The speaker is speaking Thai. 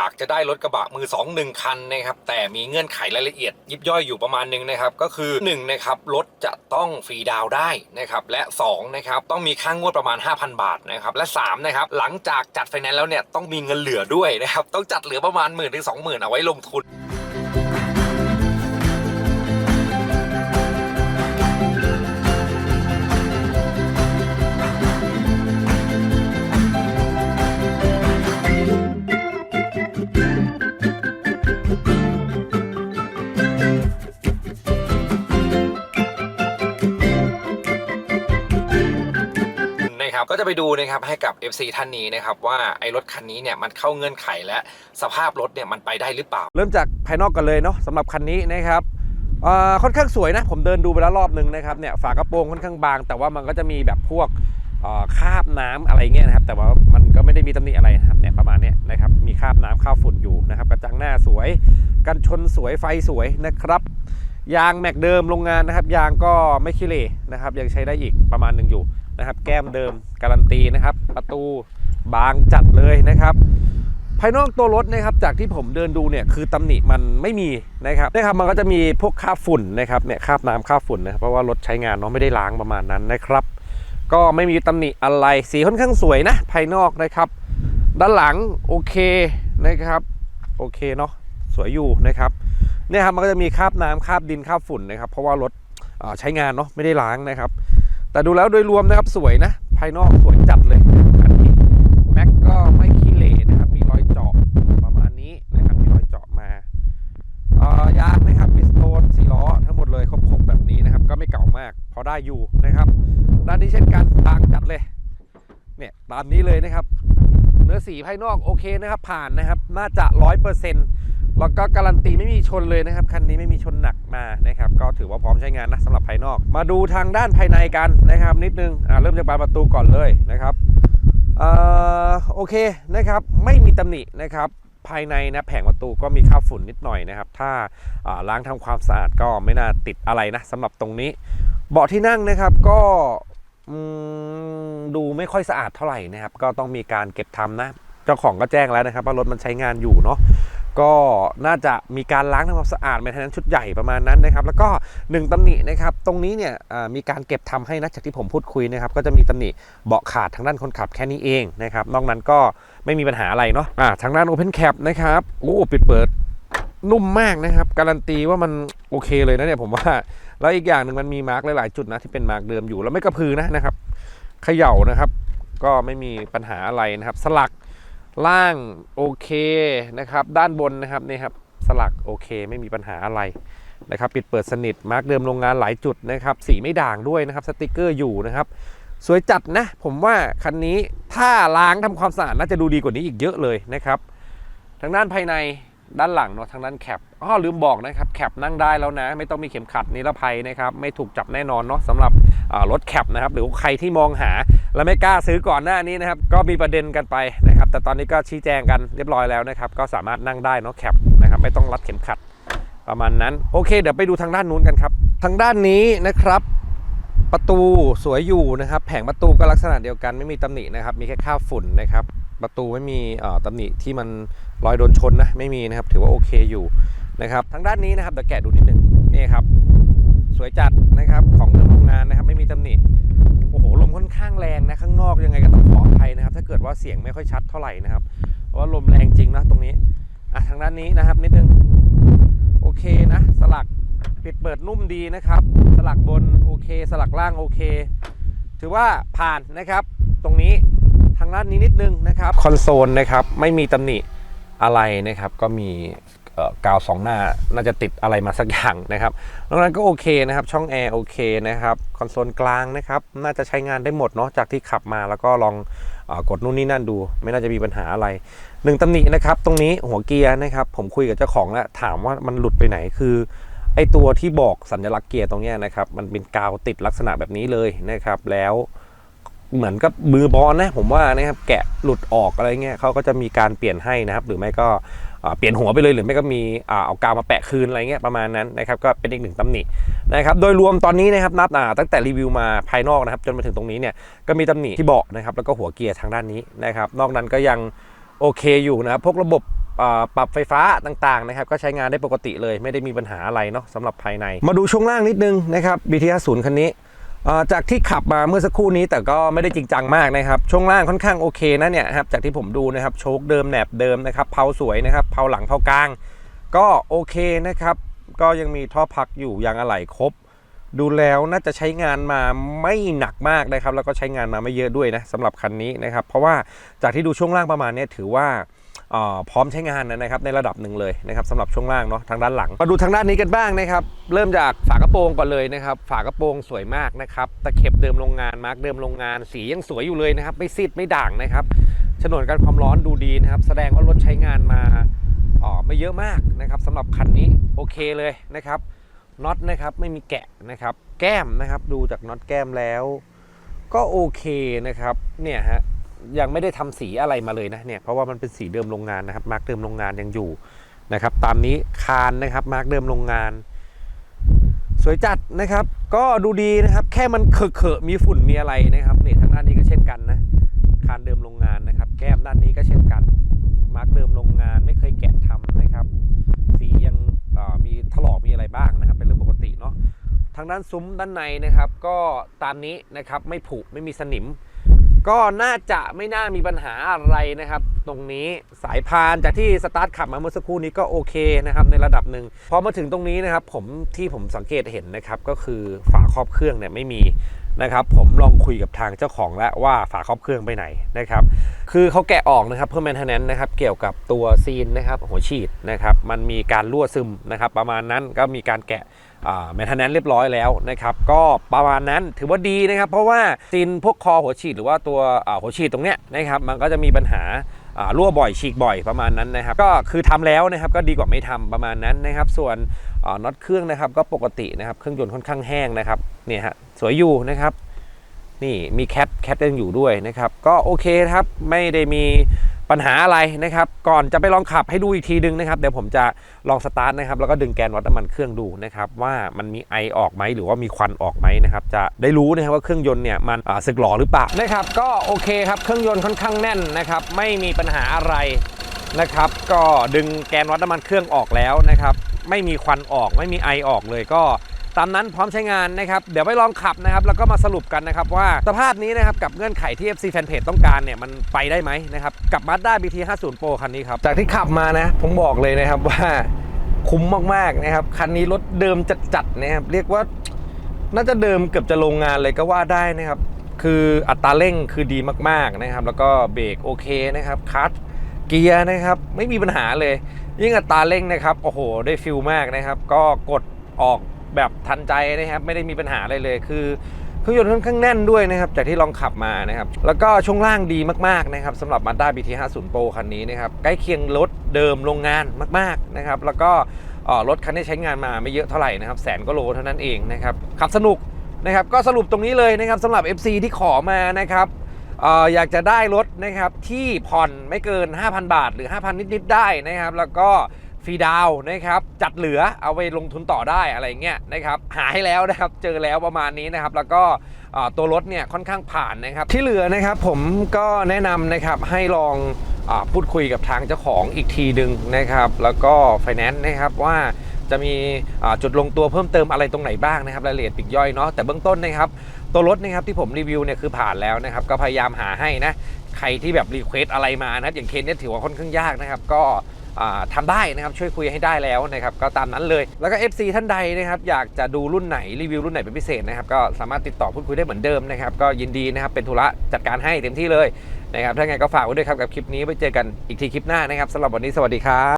อยากจะได้รถกระบะมือ2 1คันนะครับแต่มีเงื่อนไขรายละเอียด ยิบย่อยอยู่ประมาณหนึงนะครับก็คือ1นะครับรถจะต้องฟรีดาวได้นะครับและ2นะครับต้องมีค่างวดประมาณ 5,000 บาทนะครับและ3นะครับหลังจากจัดไฟแนนซ์แล้วเนี่ยต้องมีเงินเหลือด้วยนะครับต้องจัดเหลือประมาณหมื่นถึงสองหมื่นเอาไว้ลงทุน จะไปดูนะครับให้กับ FC ท่านนี้นะครับว่าไอ้รถคันนี้เนี่ยมันเข้าเงื่อนไขและสภาพรถเนี่ยมันไปได้หรือเปล่า เริ่มจากภายนอกกันเลยเนาะสำหรับคันนี้นะครับค่อนข้างสวยนะ ผมเดินดูไปแล้วรอบนึงนะครับเนี่ยฝากระโปรงค่อนข้างบาง แต่ว่ามันก็จะมีแบบพวกคาบน้ำอะไรเงี้ยนะครับ แต่ว่ามันก็ไม่ได้มีตำหนิอะไรนะครับเนี่ยประมาณนี้นะครับมีคาบน้ำคราบฝุ่นอยู่นะครับกระจังหน้าสวย กันชนสวยไฟสวยนะครับยางแม็กเดิมโรงงานนะครับ ยางก็ไม่ขี้เหร่นะครับยังใช้ได้อีกประมาณหนึ่งอยู่นะครับ แก้มเดิมการันตีนะครับ ประตูบางจัดเลยนะครับ ภายนอกตัวรถนะครับจากที่ผมเดินดูเนี่ยคือตำหนิมันไม่มีนะครับนะครับมันก็จะมีพวกคราบฝุ่นนะครับเนี่ยคราบน้ำคราบฝุ่นนะครับเพราะว่ารถใช้งานเนาะไม่ได้ล้างประมาณนั้นนะครับ ก็ไม่มีตำหนิอะไรสีค่อนข้างสวยนะ ภายนอกนะครับ ด้านหลังโอเคนะครับโอเคเนาะสวยอยู่นะครับเนี่ยครับมันก็จะมีคราบน้ำคราบดินคราบฝุ่นนะครับ เพราะว่ารถใช้งานเนาะไม่ได้ล้างนะครับ แต่ดูแล้วโดยรวมนะครับสวยนะ ภายนอกสวยจัดเลยอันนี้แม็กก็ไม่ขี้เหร่นะครับ มีรอยเจาะประมาณนี้นะครับ มีรอยเจาะมาเอ่อยางนะครับปิสโตนสีล้อทั้งหมดเลยครบๆแบบนี้นะครับ ก็ไม่เก่ามากพอได้อยู่นะครับด้านนี้เช่นกันตางจัดเลยเนี่ยตามนี้เลยนะครับ เนื้อสีภายนอกโอเคนะครับ ผ่านนะครับ น่าจะร้อยเปอร์เซ็นต์ แล้วก็การันตีไม่มีชนเลยนะครับ คันนี้ไม่มีชนหนักมานะครับ ก็ถือว่าพร้อมใช้งานนะสำหรับภายนอก มาดูทางด้านภายในกันนะครับ นิดนึงอ่าเริ่มจากบานประตูก่อนเลยนะครับอ่อโอเคนะครับไม่มีตำหนินะครับภายในนะแผงประตูก็มีคราบฝุ่นนิดหน่อยนะครับ ถ้าาล้างทำความสะอาดก็ไม่น่าติดอะไรนะสำหรับตรงนี้ เบาะที่นั่งนะครับก็ดูไม่ค่อยสะอาดเท่าไหร่นะครับ ก็ต้องมีการเก็บทำนะ จ้าของก็แจ้งแล้วนะครับว่ารถมันใช้งานอยู่เนาะก็น่าจะมีการล้างทำความสะอาดในทางนั้นชุดใหญ่ประมาณนั้นนะครับ แล้วก็หนึ่งตำหนินะครับ ตรงนี้เนี่ยมีการเก็บทำให้นะจากที่ผมพูดคุยนะครับ ก็จะมีตำหนิเบาะขาดทางด้านคนขับแค่นี้เองนะครับ นอกนั้นก็ไม่มีปัญหาอะไรเนาะทางด้าน Open Cap นะครับโอ้ปิดเปิดนุ่มมากนะครับ การันตีว่ามันโอเคเลยนะเนี่ยผมว่า แล้วอีกอย่างหนึ่งมันมีมาร์กหลาย ๆ จุดนะที่เป็นมาร์กเดิมอยู่แล้วไม่กระพือนะนะครับเขย่านะครับ ก็ไม่มีปัญหาอะไรนะครับ สลัก ล่างโอเคนะครับ ด้านบนนะครับนี่ครับสลักโอเคไม่มีปัญหาอะไรนะครับ ปิดเปิดสนิทมาร์กเดิมโรงงานหลายจุดนะครับ สีไม่ด่างด้วยนะครับสติกเกอร์อยู่นะครับ สวยจัดนะ ผมว่าคันนี้ถ้าล้างทำความสะอาดน่าจะดูดีกว่านี้อีกเยอะเลยนะครับ ทางด้านภายใน ด้านหลังเนาะทางด้านแคปอ้อลืมบอกนะครับแคปนั่งได้แล้วนะ ไม่ต้องมีเข็มขัดนิรภัยนะครับไม่ถูกจับแน่นอนเนาะสำหรับรถแคปนะครับหรือใครที่มองหาและไม่กล้าซื้อก่อนหน้านี้นะครับก็มีประเด็นกันไปนะครับแต่ตอนนี้ก็ชี้แจงกันเรียบร้อยแล้วนะครับก็สามารถนั่งได้เนาะแคปนะครับไม่ต้องรัดเข็มขัดประมาณนั้นโอเค เดี๋ยวไปดูทางด้านนู้นกันครับ ทางด้านนี้นะครับประตูสวยอยู่นะครับ แผงประตูก็ลักษณะเดียวกันไม่มีตำหนินะครับ มีแค่ค่าฝุ่นนะครับ ประตูไม่มีเอ่อตำหนิที่มันรอยโดนชนนะไม่มีนะครับ ถือว่าโอเคอยู่นะครับทางด้านนี้นะครับเดี๋ยวแกะดูนิดนึงนี่ครับ สวยจัดนะครับของโรงงานนะครับ ไม่มีตำหนิโอ้โหลมค่อนข้างแรงนะข้างนอกยังไงก็ต้องขออภัยนะครับ ถ้าเกิดว่าเสียงไม่ค่อยชัดเท่าไหร่นะครับเพราะว่าลมแรงจริงนะตรงนี้อะทางด้านนี้นะครับนิดนึงโอเคนะสลักปิดเปิดนุ่มดีนะครับ สลักบนโอเค สลักล่างโอเค ถือว่าผ่านนะครับ ตรงนี้างด้านนี้นิดนึงนะครับคอนโซลนะครับไม่มีตำหนิอะไรนะครับก็มีกาวสองหน้าน่าจะติดอะไรมาสักอย่างนะครับนอกนั้นก็โอเคนะครับ ช่องแอร์โอเคนะครับคอนโซลกลางนะครับน่าจะใช้งานได้หมดเนาะจากที่ขับมาแล้วก็ลองอกดนู่นนี่นั่นดู ไม่น่าจะมีปัญหาอะไรหนึ่งตำหนินะครับ ตรงนี้หัวเกียร์นะครับ ผมคุยกับเจ้าของแล้วถามว่ามันหลุดไปไหนคือไอตัวที่บอกสัญลักษณ์เกียร์ตรงเนี้ยนะครับมันเป็นกาวติดลักษณะแบบนี้เลยนะครับแล้ว เหมือนกับมือบอลนะผมว่านะครับแกะหลุดออกอะไรเงี้ยเขาก็จะมีการเปลี่ยนให้นะครับ หรือไม่ก็เปลี่ยนหัวไปเลยหรือไม่ก็มีอเอากาวมาแปะคืนอะไรเงี้ยประมาณนั้นนะครับก็เป็นอีกหนึ่งตำหนินะครับโดยรวมตอนนี้นะครับนับตั้งแต่รีวิวมาภายนอกนะครับจนมาถึงตรงนี้เนี่ยก็มีตำหนิที่เบาะนะครับแล้วก็หัวเกียร์ทางด้านนี้นะครับนอกนั้นก็ยังโอเคอยู่นะครับพวกระบบปรับไฟฟ้าต่างๆนะครับก็ใช้งานได้ปกติเลยไม่ได้มีปัญหาอะไรเนาะสำหรับภายใน มาดูช่วงล่างนิดนึงนะครับ BT50 คันนี้ จากที่ขับมาเมื่อสักครู่นี้แต่ก็ไม่ได้จริงจังมากนะครับ ช่วงล่างค่อนข้างโอเคนะเนี่ยครับจากที่ผมดูนะครับโชคเดิมแหนบเดิมนะครับเพาสวยนะครับเพาหลังเพากลาง ก็โอเคนะครับ ก็ยังมีท่อพักอยู่ยางอะไหล่ครบ ดูแล้วน่าจะใช้งานมาไม่หนักมากนะครับ แล้วก็ใช้งานมาไม่เยอะด้วยนะสำหรับคันนี้นะครับ เพราะว่าจากที่ดูช่วงล่างประมาณนี้ถือว่า พร้อมใช้งานนะครับในระดับหนึ่งเลยนะครับสำหรับช่วงล่างเนาะทางด้านหลัง มาดูทางด้านนี้กันบ้างนะครับ เริ่มจากฝากระโปรงก่อนเลยนะครับ ฝากระโปรงสวยมากนะครับตะเข็บเดิมโรงงานมาร์กเดิมโรงงาน สียังสวยอยู่เลยนะครับ ไม่ซีดไม่ด่างนะครับฉนวนกันความร้อนดูดีนะครับ แสดงว่ารถใช้งานมาอ๋อไม่เยอะมากนะครับสำหรับคันนี้โอเคเลยนะครับน็อตนะครับไม่มีแกะนะครับ แก้มนะครับ ดูจากน็อตแก้มแล้ว ก็โอเคนะครับเนี่ยฮะ ยังไม่ได้ทำสีอะไรมาเลยนะเนี่ยเพราะว่ามันเป็นสีเดิมโรงงานนะครับมาร์กเดิมโรงงานยังอยู่นะครับ ตามนี้คานนะครับมาร์กเดิมโรงงาน สวยจัดนะครับ ก็ดูดีนะครับ แค่มันเขอะๆมีฝุ่นมีอะไรนะครับเนี่ยทางด้านนี้ก็เช่นกันนะคานเดิมโรงงานนะครับ แก้มด้านนี้ก็เช่นกัน มาร์กเดิมโรงงานไม่เคยแกะทำนะครับ สียังมีถลอกมีอะไรบ้างนะครับ เป็นเรื่องปกติเนาะทางด้านซุ้มด้านในนะครับ ก็ตามนี้นะครับไม่ผุไม่มีสนิม ก็น่าจะไม่น่ามีปัญหาอะไรนะครับ ตรงนี้สายพานจากที่สตาร์ทขับมาเมื่อสักครู่นี้ก็โอเคนะครับในระดับหนึ่งพอมาถึงตรงนี้นะครับ ผมที่ผมสังเกตเห็นนะครับ ก็คือฝาครอบเครื่องเนี่ยไม่มีนะครับ ผมลองคุยกับทางเจ้าของแล้วว่าฝาครอบเครื่องไปไหนนะครับ คือเขาแกะออกนะครับเพื่อ maintenance นะครับ เกี่ยวกับตัวซีนนะครับหัวฉีดนะครับ มันมีการรั่วซึมนะครับ ประมาณนั้นก็มีการแกะ แมนเทนแนนเรียบร้อยแล้วนะครับก็ประมาณนั้นถือว่าดีนะครับ เพราะว่าซีนพวกคอหัวฉีดหรือว่าตัวหัวฉีดตรงเนี้ยนะครับมันก็จะมีปัญหารั่วบ่อยฉีกบ่อยประมาณนั้นนะครับ ก็คือทำแล้วนะครับก็ดีกว่าไม่ทำประมาณนั้นนะครับ ส่วนน็อตเครื่องนะครับก็ปกตินะครับเครื่องยนต์ค่อนข้างแห้งนะครับเนี่ยฮะสวยอยู่นะครับนี่มีแคทแคทยังอยู่ด้วยนะครับ ก็โอเคครับไม่ได้มี ปัญหาอะไรนะครับ ก่อนจะไปลองขับให้ดูอีกทีนึงนะครับ เดี๋ยวผมจะลองสตาร์ทนะครับ แล้วก็ดึงแกนวัดน้ำมันเครื่องดูนะครับ ว่ามันมีไอออกไหมหรือว่ามีควันออกไหมนะครับ จะได้รู้นะครับว่าเครื่องยนต์เนี่ยมันสึกหรอหรือเปล่านะครับ ก็โอเคครับ เครื่องยนต์ค่อนข้างแน่นนะครับ ไม่มีปัญหาอะไรนะครับ ก็ดึงแกนวัดน้ำมันเครื่องออกแล้วนะครับ ไม่มีควันออก ไม่มีไอออกเลยก็ ตามนั้นพร้อมใช้งานนะครับเดี๋ยวไปลองขับนะครับแล้วก็มาสรุปกันนะครับว่าสภาพนี้นะครับกับเงื่อนไขที่ FC Fanpage ต้องการเนี่ยมันไปได้ไหมนะครับกับ Mazda BT 50 Pro คันนี้ครับจากที่ขับมานะผมบอกเลยนะครับว่าคุ้มมากๆนะครับคันนี้รถเดิมจัดๆนะครับเรียกว่าน่าจะเดิมเกือบจะโรงงานเลยก็ว่าได้นะครับ คืออัตราเร่งคือดีมากๆนะครับ แล้วก็เบรกโอเคนะครับคัสเกียร์นะครับ ไม่มีปัญหาเลย ยิ่งอัตราเร่งนะครับ โอ้โห ได้ฟิลมากนะครับ ก็กดออก แบบทันใจนะครับไม่ได้มีปัญหาอะไรเลยคือเครื่องยนต์ค่อนข้างแน่นด้วยนะครับจากที่ลองขับมานะครับแล้วก็ช่วงล่างดีมากๆนะครับสำหรับ Mazda BT 50 Pro คันนี้นะครับใกล้เคียงรถเดิมโรงงานมากๆนะครับแล้วก็รถคันนี้ใช้งานมาไม่เยอะเท่าไหร่นะครับแสนก็โลเท่านั้นเองนะครับขับสนุกนะครับก็สรุปตรงนี้เลยนะครับสำหรับ FC ที่ขอมานะครับเอ่ออยากจะได้รถนะครับที่ผ่อนไม่เกิน 5,000 บาทหรือ 5,000 นิด ๆ ได้นะครับ แล้วก็ ฟรีดาวน์นะครับจัดเหลือเอาไปลงทุนต่อได้อะไรเงี้ยนะครับหาให้แล้วนะครับเจอแล้วประมาณนี้นะครับ แล้วก็ตัวรถเนี่ยค่อนข้างผ่านนะครับ ที่เหลือนะครับผมก็แนะนำนะครับให้ลองอพูดคุยกับทางเจ้าของอีกทีหนึ่งนะครับ แล้วก็ไฟแนนซ์นะครับว่าจะมีจุดลงตัวเพิ่มเติมอะไรตรงไหนบ้างนะครับรายละเอียดปีกย่อยเนาะแต่เบื้องต้นนะครับตัวรถนะครับที่ผมรีวิวเนี่ยคือผ่านแล้วนะครับ ก็พยายามหาให้นะใครที่แบบรีเควสอะไรมานะอย่างเคสเนี่ยถือว่าค่อนข้างยากนะครับ ก็ ทำทำได้นะครับช่วยคุยให้ได้แล้วนะครับก็ตามนั้นเลย แล้วก็ FC ท่านใดนะครับอยากจะดูรุ่นไหนรีวิวรุ่นไหนเป็นพิเศษนะครับก็สามารถติดต่อพูดคุยได้เหมือนเดิมนะครับก็ยินดีนะครับเป็นธุระจัดการให้เต็มที่เลยนะครับถ้าไงก็ฝากไว้ด้วยครับกับคลิปนี้ไว้เจอกันอีกทีคลิปหน้านะครับสำหรับวันนี้สวัสดีครับ